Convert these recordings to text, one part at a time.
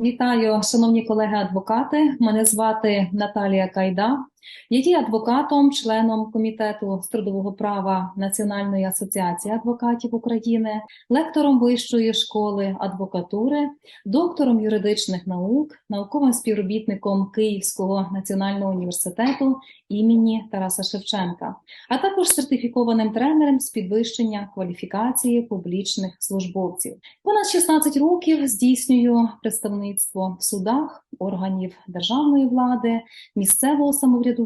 Вітаю, шановні колеги-адвокати. Мене звати Наталія Кайда. Є адвокатом, членом комітету з трудового права Національної асоціації адвокатів України, лектором Вищої школи адвокатури, доктором юридичних наук, науковим співробітником Київського національного університету імені Тараса Шевченка, а також сертифікованим тренером з підвищення кваліфікації публічних службовців. Понад 16 років здійснюю представництво в судах органів державної влади, місцевого самоврядування,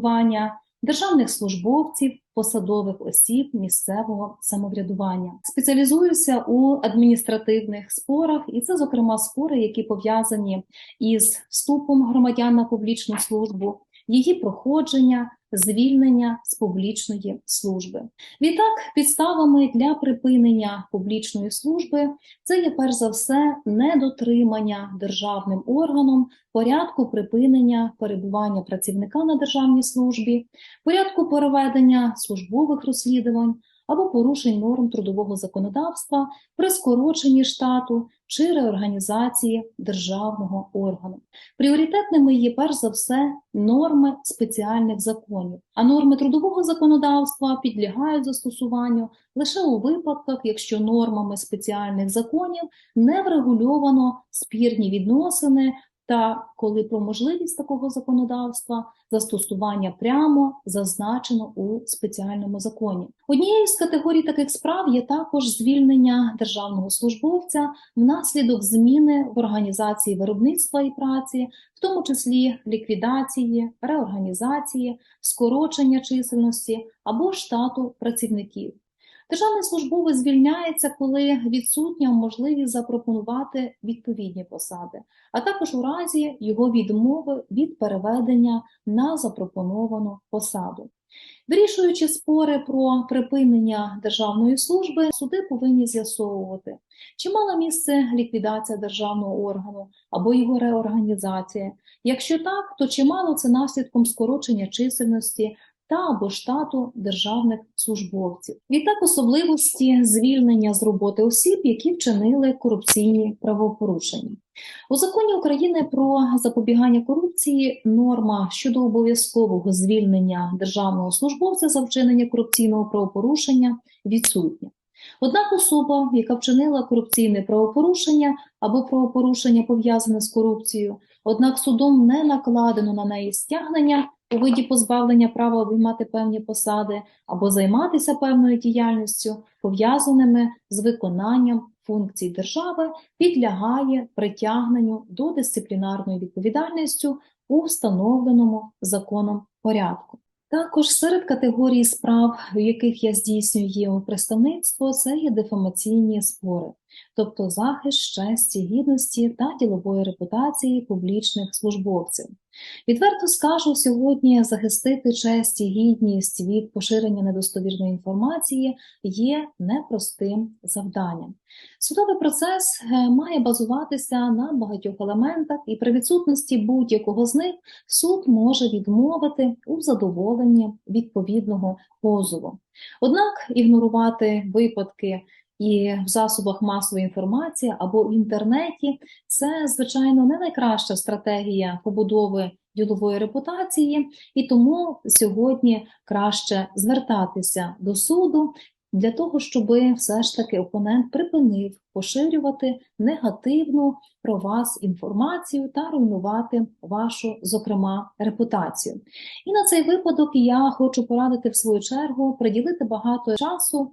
державних службовців, посадових осіб місцевого самоврядування. Спеціалізуюся у адміністративних спорах, і це, зокрема, спори, які пов'язані із вступом громадян на публічну службу, її проходження, звільнення з публічної служби. Відтак, підставами для припинення публічної служби це є перш за все недотримання державним органом порядку припинення перебування працівника на державній службі, порядку переведення службових розслідувань або порушень норм трудового законодавства при скороченні штату чи реорганізації державного органу. Пріоритетними є перш за все норми спеціальних законів, а норми трудового законодавства підлягають застосуванню лише у випадках, якщо нормами спеціальних законів не врегульовано спірні відносини та коли про можливість такого законодавства застосування прямо зазначено у спеціальному законі. Однією з категорій таких справ є також звільнення державного службовця внаслідок зміни в організації виробництва і праці, в тому числі ліквідації, реорганізації, скорочення чисельності або штату працівників. Державний службовець звільняється, коли відсутня можливість запропонувати відповідні посади, а також у разі його відмови від переведення на запропоновану посаду. Вирішуючи спори про припинення державної служби, суди повинні з'ясовувати, чи мала місце ліквідація державного органу або його реорганізація. Якщо так, то чи мало це наслідком скорочення чисельності та або штату державних службовців. Відтак особливості звільнення з роботи осіб, які вчинили корупційні правопорушення. У законі України про запобігання корупції норма щодо обов'язкового звільнення державного службовця за вчинення корупційного правопорушення відсутня. Однак особа, яка вчинила корупційне правопорушення або правопорушення пов'язане з корупцією, однак судом не накладено на неї стягнення у виді позбавлення права обіймати певні посади або займатися певною діяльністю, пов'язаними з виконанням функцій держави, підлягає притягненню до дисциплінарної відповідальності у встановленому законом порядку. Також серед категорій справ, в яких я здійснюю представництво, це є дефамаційні спори, тобто захист честі, гідності та ділової репутації публічних службовців. Відверто скажу сьогодні захистити честь і гідність від поширення недостовірної інформації є непростим завданням. Судовий процес е, має базуватися на багатьох елементах, і при відсутності будь-якого з них суд може відмовити у задоволенні відповідного позову. Однак ігнорувати випадки і в засобах масової інформації або в інтернеті це, звичайно, не найкраща стратегія побудови ділової репутації, і тому сьогодні краще звертатися до суду для того, щоб все ж таки опонент припинив поширювати негативну про вас інформацію та руйнувати вашу, зокрема, репутацію. І на цей випадок я хочу порадити в свою чергу приділити багато часу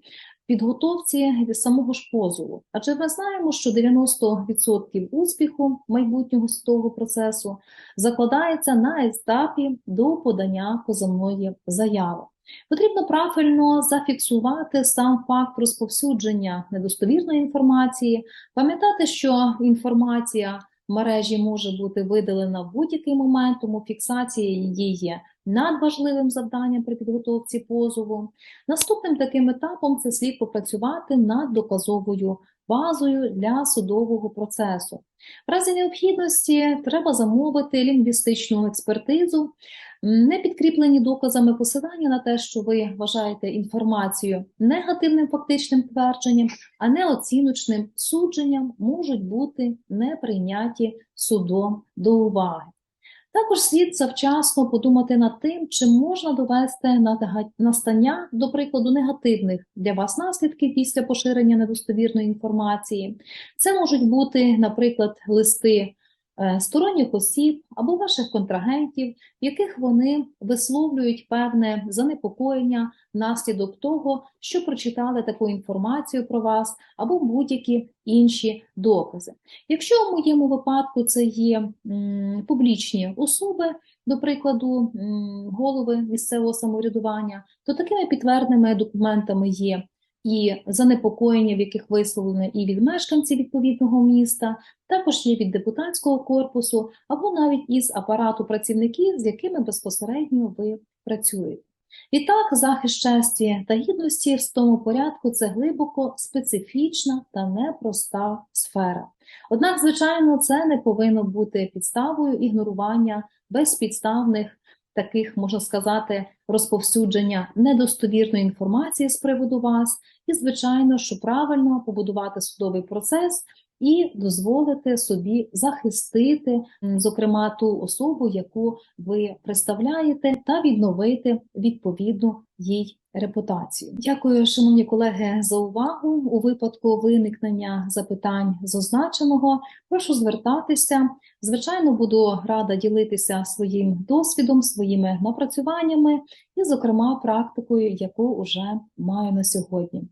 підготовці від самого ж позову. Адже ми знаємо, що 90% успіху майбутнього судового процесу закладається на етапі до подання позовної заяви. Потрібно правильно зафіксувати сам факт розповсюдження недостовірної інформації, пам'ятати, що інформація в мережі може бути видалена в будь-який момент, тому фіксація її є надважливим завданням при підготовці позову. Наступним таким етапом це слід попрацювати над доказовою базою для судового процесу. В разі необхідності треба замовити лінгвістичну експертизу, не підкріплені доказами посилання на те, що ви вважаєте інформацію негативним фактичним твердженням, а не оціночним судженням можуть бути не прийняті судом до уваги. Також слід завчасно подумати над тим, чи можна довести настання, до прикладу, негативних для вас наслідків після поширення недостовірної інформації. Це можуть бути, наприклад, листи сторонніх осіб або ваших контрагентів, в яких вони висловлюють певне занепокоєння внаслідок того, що прочитали таку інформацію про вас, або будь-які інші докази. Якщо в моєму випадку це є публічні особи, до прикладу, голови місцевого самоврядування, то такими підтвердними документами є і занепокоєння, в яких висловлено і від мешканців відповідного міста, також є від депутатського корпусу, або навіть із апарату працівників, з якими безпосередньо ви працюєте. Відтак, захист честі та гідності в тому порядку це глибоко специфічна та непроста сфера. Однак, звичайно, це не повинно бути підставою ігнорування безпідставних таких, можна сказати, розповсюдження недостовірної інформації з приводу вас, і, звичайно, що правильно побудувати судовий процес і дозволити собі захистити, зокрема, ту особу, яку ви представляєте, та відновити відповідну їй репутацію. Дякую, шановні колеги, за увагу. У випадку виникнення запитань з означеного, прошу звертатися. Звичайно, буду рада ділитися своїм досвідом, своїми напрацюваннями і, зокрема, практикою, яку вже маю на сьогодні.